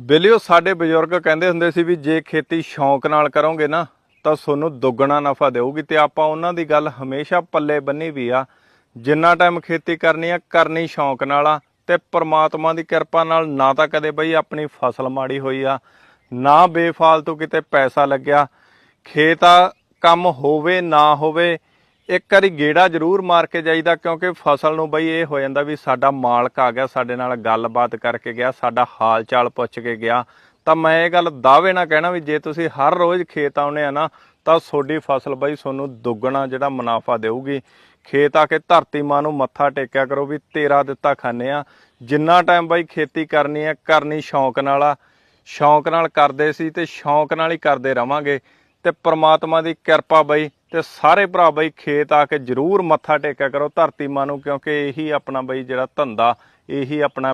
ਬੇਲਿਓ, ਸਾਡੇ ਬਜ਼ੁਰਗ ਕਹਿੰਦੇ ਹੁੰਦੇ ਸੀ ਵੀ ਜੇ ਖੇਤੀ ਸ਼ੌਂਕ ਨਾਲ ਕਰੋਗੇ ਨਾ, ਤਾਂ ਤੁਹਾਨੂੰ ਦੁੱਗਣਾ ਨਫਾ ਦੇਊਗੀ ਤੇ ਆਪਾਂ ਉਹਨਾਂ ਦੀ ਗੱਲ ਹਮੇਸ਼ਾ ਪੱਲੇ ਬੰਨੀ ਵੀ ਆ। ਜਿੰਨਾ ਟਾਈਮ ਖੇਤੀ ਕਰਨੀ ਆ, ਕਰਨੀ ਸ਼ੌਂਕ ਨਾਲ ਆ ਤੇ ਪ੍ਰਮਾਤਮਾ ਦੀ ਕਿਰਪਾ ਨਾਲ ਨਾ ਤਾਂ ਕਦੇ ਬਈ ਆਪਣੀ ਫਸਲ ਮਾੜੀ ਹੋਈ ਆ, ਨਾ ਬੇਫਾਲਤੂ ਕਿਤੇ ਪੈਸਾ ਲੱਗਿਆ। ਖੇਤ ਆ, ਕੰਮ ਹੋਵੇ ਨਾ ਹੋਵੇ ਇੱਕ ਵਾਰੀ ਗੇੜਾ ਜ਼ਰੂਰ ਮਾਰ ਕੇ ਜਾਈਦਾ ਕਿਉਂਕਿ ਫਸਲ ਨੂੰ ਬਈ ਇਹ ਹੋ ਜਾਂਦਾ ਵੀ ਸਾਡਾ ਮਾਲਕ ਆ ਗਿਆ, ਸਾਡੇ ਨਾਲ ਗੱਲਬਾਤ ਕਰਕੇ ਗਿਆ, ਸਾਡਾ ਹਾਲ ਚਾਲ ਪੁੱਛ ਕੇ ਗਿਆ। ਤਾਂ ਮੈਂ ਇਹ ਗੱਲ ਦਾਅਵੇ ਨਾਲ ਕਹਿਣਾ ਵੀ ਜੇ ਤੁਸੀਂ ਹਰ ਰੋਜ਼ ਖੇਤ ਆਉਨੇ ਆ ਨਾ, ਤਾਂ ਤੁਹਾਡੀ ਫਸਲ ਬਈ ਤੁਹਾਨੂੰ ਦੁੱਗਣਾ ਜਿਹੜਾ ਮੁਨਾਫਾ ਦੇਊਗੀ। ਖੇਤ ਆ ਕੇ ਧਰਤੀ ਮਾਂ ਨੂੰ ਮੱਥਾ ਟੇਕਿਆ ਕਰੋ ਵੀ ਤੇਰਾ ਦਿੱਤਾ ਖਾਣੇ ਆ। ਜਿੰਨਾ ਟਾਈਮ ਬਾਈ ਖੇਤੀ ਕਰਨੀ ਆ, ਕਰਨੀ ਸ਼ੌਂਕ ਨਾਲ ਆ। ਸ਼ੌਂਕ ਨਾਲ ਕਰਦੇ ਸੀ ਤੇ ਸ਼ੌਂਕ ਨਾਲ ਹੀ ਕਰਦੇ ਰਵਾਂਗੇ। ਤੇ ਪ੍ਰਮਾਤਮਾ ਦੀ ਕਿਰਪਾ ਬਈ ਤੇ ਸਾਰੇ ਭਰਾ ਬਈ ਖੇਤ ਆ ਕੇ ਜਰੂਰ ਮੱਥਾ ਟੇਕਿਆ ਕਰੋ ਧਰਤੀ ਮਾਂ ਨੂੰ, ਕਿਉਂਕਿ ਇਹੀ ਆਪਣਾ ਬਈ ਜਿਹੜਾ ਧੰਦਾ, ਇਹੀ ਆਪਣਾ